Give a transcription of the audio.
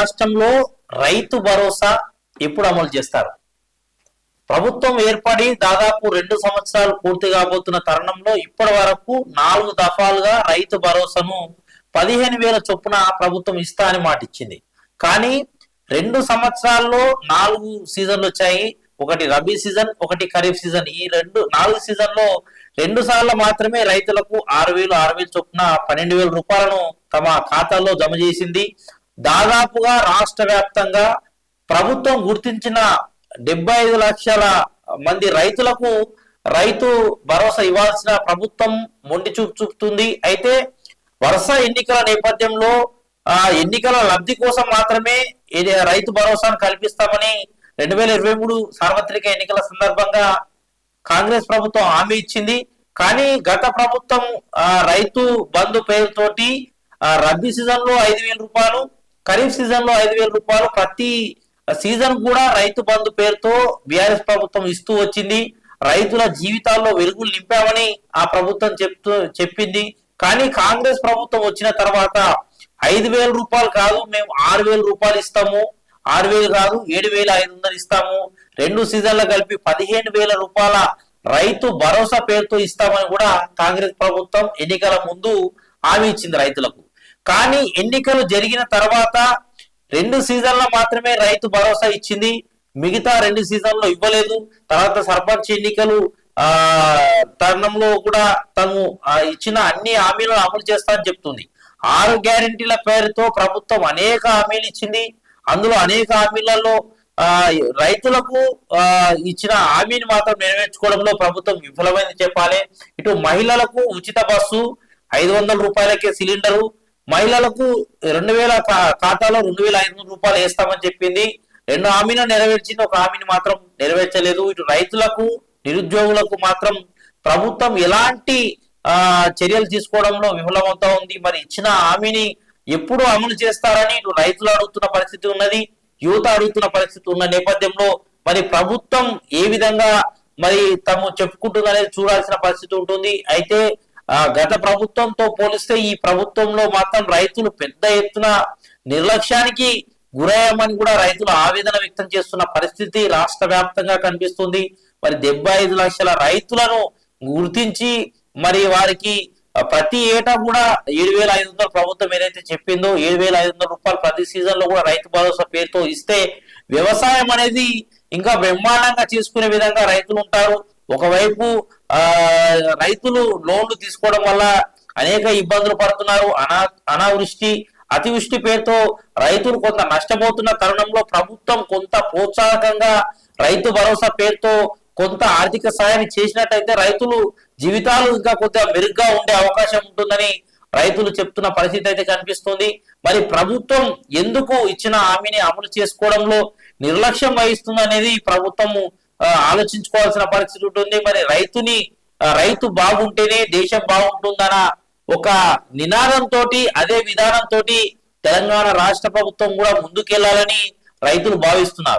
రాష్ట్రంలో రైతు భరోసా ఎప్పుడు అమలు చేస్తారు? ప్రభుత్వం ఏర్పడి దాదాపు రెండు సంవత్సరాలు పూర్తి కాబోతున్న తరుణంలో ఇప్పటి వరకు నాలుగు దఫాలుగా రైతు భరోసాను పదిహేను వేల చొప్పున ప్రభుత్వం ఇస్తా అని మాట ఇచ్చింది కానీ రెండు సంవత్సరాల్లో నాలుగు సీజన్లు వచ్చాయి. ఒకటి రబీ సీజన్ ఒకటి ఖరీఫ్ సీజన్. ఈ రెండు నాలుగు సీజన్లో రెండు సార్లు మాత్రమే రైతులకు ఆరు వేలు ఆరు వేలు చొప్పున పన్నెండు వేల రూపాయలను తమ ఖాతాల్లో జమ చేసింది. దాదాపుగా రాష్ట్ర వ్యాప్తంగా ప్రభుత్వం గుర్తించిన డెబ్బై ఐదు లక్షల మంది రైతులకు రైతు భరోసా ఇవ్వాల్సిన ప్రభుత్వం మొండి చూపు చూపుతుంది. అయితే వరుస ఎన్నికల నేపథ్యంలో ఆ ఎన్నికల లబ్ధి కోసం మాత్రమే రైతు భరోసాను కల్పిస్తామని రెండు వేల ఇరవై మూడు సార్వత్రిక ఎన్నికల సందర్భంగా కాంగ్రెస్ ప్రభుత్వం హామీ ఇచ్చింది. కానీ గత ప్రభుత్వం రైతు బంధు పేరుతోటి రబ్బీ రబీ సీజన్లో ఐదు వేల రూపాయలు ఖరీఫ్ సీజన్లో ఐదు వేల రూపాయలు ప్రతి సీజన్ కూడా రైతు బంధు పేరుతో బీఆర్ఎస్ ప్రభుత్వం ఇస్తూ వచ్చింది. రైతుల జీవితాల్లో వెలుగులు నింపామని ఆ ప్రభుత్వం చెప్తూ చెప్పింది. కానీ కాంగ్రెస్ ప్రభుత్వం వచ్చిన తర్వాత ఐదు వేల రూపాయలు కాదు మేము ఆరు వేల రూపాయలు ఇస్తాము. ఆరు వేలు కాదు ఏడు వేల ఐదు వందలు ఇస్తాము. రెండు సీజన్లు కలిపి పదిహేను వేల రూపాయల రైతు భరోసా పేరుతో ఇస్తామని కూడా కాంగ్రెస్ ప్రభుత్వం ఎన్నికల ముందు హామీ ఇచ్చింది రైతులకు. కానీ ఎన్నికలు జరిగిన తర్వాత రెండు సీజన్ల మాత్రమే రైతు భరోసా ఇచ్చింది. మిగతా రెండు సీజన్లో ఇవ్వలేదు. తర్వాత సర్పంచ్ ఎన్నికలు ఆ తరుణంలో కూడా తను ఇచ్చిన అన్ని హామీలను అమలు చేస్తా అని చెప్తుంది. ఆరు గ్యారెంటీల పేరుతో ప్రభుత్వం అనేక హామీలు ఇచ్చింది. అందులో అనేక హామీలలో ఆ రైతులకు ఆ ఇచ్చిన హామీని మాత్రం నెరవేర్చుకోవడంలో ప్రభుత్వం విఫలమైంది చెప్పాలి. ఇటు మహిళలకు ఉచిత బస్సు ఐదు వందల రూపాయలకే సిలిండరు మహిళలకు రెండు వేల ఖాతాలో రెండు వేల ఐదు వందల రూపాయలు వేస్తామని చెప్పింది. రెండు హామీలు నెరవేర్చింది. ఒక హామీని మాత్రం నెరవేర్చలేదు. ఇటు రైతులకు నిరుద్యోగులకు మాత్రం ప్రభుత్వం ఎలాంటి చర్యలు తీసుకోవడంలో విఫలమవుతా ఉంది. మరి ఇచ్చిన హామీని ఎప్పుడు అమలు చేస్తారని ఇటు రైతులు అడుగుతున్న పరిస్థితి ఉన్నది. యువత అడుగుతున్న పరిస్థితి ఉన్న నేపథ్యంలో మరి ప్రభుత్వం ఏ విధంగా మరి తాము చెప్పుకుంటుందనేది చూడాల్సిన పరిస్థితి ఉంటుంది. అయితే గత ప్రభుత్వంతో పోలిస్తే ఈ ప్రభుత్వంలో మాత్రం రైతులు పెద్ద ఎత్తున నిర్లక్ష్యానికి గురయ్యామని కూడా రైతులు ఆవేదన వ్యక్తం చేస్తున్న పరిస్థితి రాష్ట్ర వ్యాప్తంగా కనిపిస్తుంది. మరి డెబ్బై ఐదు లక్షల రైతులను గుర్తించి మరి వారికి ప్రతి ఏటా కూడా ఏడు వేల ఐదు వందల ప్రభుత్వం ఏదైతే చెప్పిందో ఏడు వేల ఐదు వందల రూపాయలు ప్రతి సీజన్లో కూడా రైతు భరోసా పేరుతో ఇస్తే వ్యవసాయం అనేది ఇంకా బ్రహ్మాండంగా చేసుకునే విధంగా రైతులు ఉంటారు. ఒకవైపు ఆ రైతులు లోన్లు తీసుకోవడం వల్ల అనేక ఇబ్బందులు పడుతున్నారు. అనా అనావృష్టి అతివృష్టి పేరుతో రైతులు కొంత నష్టపోతున్న తరుణంలో ప్రభుత్వం కొంత ప్రోత్సాహకంగా రైతు భరోసా పేరుతో కొంత ఆర్థిక సహాయాన్ని చేసినట్టయితే రైతులు జీవితాలు ఇంకా కొంత మెరుగ్గా ఉండే అవకాశం ఉంటుందని రైతులు చెప్తున్న పరిస్థితి అయితే కనిపిస్తుంది. మరి ప్రభుత్వం ఎందుకు ఇచ్చిన హామీని అమలు చేసుకోవడంలో నిర్లక్ష్యం వహిస్తుంది అనేది ప్రభుత్వము ఆలోచించుకోవాల్సిన పరిస్థితి ఉంటుంది. మరి రైతుని రైతు బాగుంటేనే దేశం బాగుంటుందన్న ఒక నినాదంతో అదే విధానంతో తెలంగాణ రాష్ట్ర ప్రభుత్వం కూడా ముందుకెళ్ళాలని రైతులు భావిస్తున్నారు.